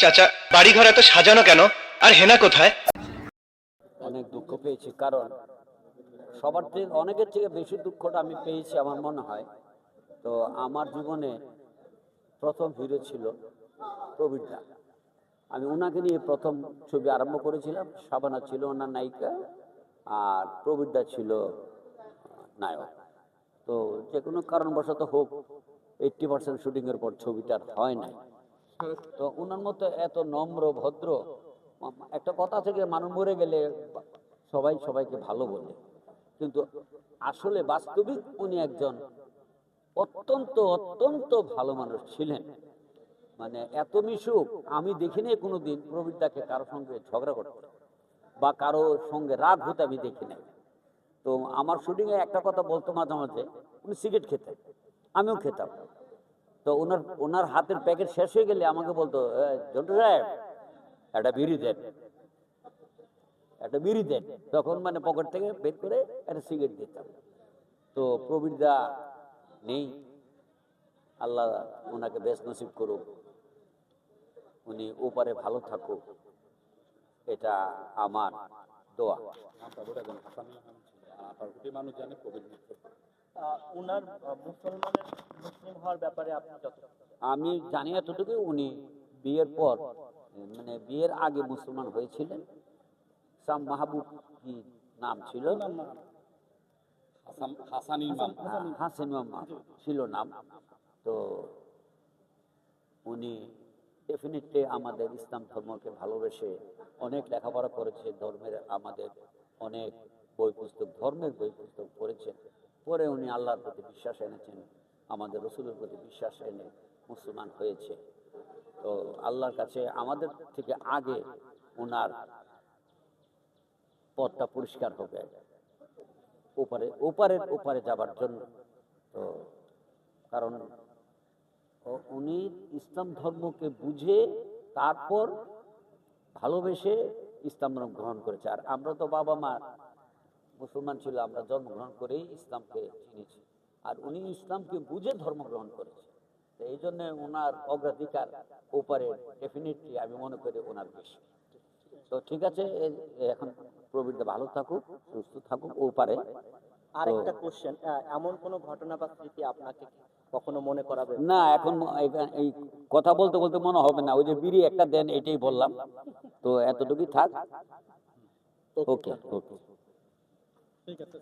চাচা বাড়ি ঘর এত সাজানো কেন? আর হেনা কোথায়? অনেক দুঃখ পেয়েছি, কারণ সবার থেকে অনেকের থেকে বেশি দুঃখটা আমি পেয়েছি আমার মনে হয়। তো আমার জীবনে প্রথম হিরো ছিল প্রবীরদা আমি ওনাকে নিয়ে প্রথম ছবি আরম্ভ করেছিলাম শাবানা ছিল ওনার নায়িকা, আর প্রবীরদা ছিল নায়ক। তো যে কোনো কারণবশত হোক এইট্টি পার্সেন্ট শুটিংয়ের পর ছবিটা হয় নাই। তো ওনার মতো এত নম্র, ভদ্র, একটা কথা থেকে মানুষ মরে গেলে সবাই সবাইকে ভালো বলে। কিন্তু আসলে বাস্তবিক উনি একজন অত্যন্ত অত্যন্ত ভালো মানুষ ছিলেন। মানে এত মিশুক, আমি দেখিনি কোনোদিন প্রবীরদাকে কারও সঙ্গে ঝগড়া করতে বা কারও সঙ্গে রাগ হতে আমি দেখি নাই। তো আমার শুটিংয়ে একটা কথা বলতো মাঝে মাঝে, উনি সিগারেট খেতেন, আমিও খেতাম। তো ওনার ওনার হাতের প্যাকেট শেষ হয়ে গেলে আমাকে বলতো "এই, জন্টু সাহেব একটা বিড়ি দেন। একটা বিড়ি দেন। তখন মানে পকেট থেকে বের করে একটা সিগারেট দিতাম। তো প্রবীরদা নেই। আল্লাহ ওনাকে বেশ নসিব করুক। উনি ওপারে ভালো থাকুক। এটা আমার দোয়া। মুসলমানের মুসলিম হওয়ার ব্যাপারে আপনি আমি জানি এতটুকু উনি বিয়ের পর মানে বিয়ের আগে মুসলমান হয়েছিলেন। সাম মাহবুব কি নাম ছিল? হ্যাঁ, হাসান ইমাম ছিল নাম। তো উনি ডেফিনেটলি আমাদের ইসলাম ধর্মকে ভালোবেসে অনেক লেখাপড়া করেছে ধর্মের আমাদের অনেক বই পুস্তক ধর্মের বই পুস্তক পড়েছেন। পরে উনি আল্লাহর প্রতি বিশ্বাস এনেছেন, আমাদের রসুলের প্রতি বিশ্বাস এনে মুসলমান হয়েছে। তো আল্লাহর কাছে আমাদের থেকে আগে ওনার পথটা পরিষ্কার হবে ওপারে ওপারের ওপারে যাবার জন্য। তো কারণ উনি ইসলাম ধর্মকে বুঝে তারপর ভালোবেসে ইসলাম ধর্ম গ্রহণ করেছে। আর আমরা তো বাবা মা মুসলমান ছিল আমরা জন্মগ্রহণ করেই ইসলামকে চিনেছি। আর উনি ইসলামকে বুঝে ধর্ম গ্রহণ করেছে। তো এই জন্য ওনার অগ্রাধিকার ওপারে ডেফিনেটলি আমি মনে করি ওনার বেশি। তো ঠিক আছে এখন প্রবীরদা ভালো থাকুক সুস্থ থাকুক ওপারে আরেকটা কোশ্চেন এমন কোনো ঘটনা বা স্মৃতি আপনাকে কখনো মনে করাবে? না এখন এই কথা বলতে বলতে মনে হবে না। ওই যে বিড়ি একটা দেন এটাই বললাম। তো এতটুকুই থাক। ওকে ওকে। 这个是什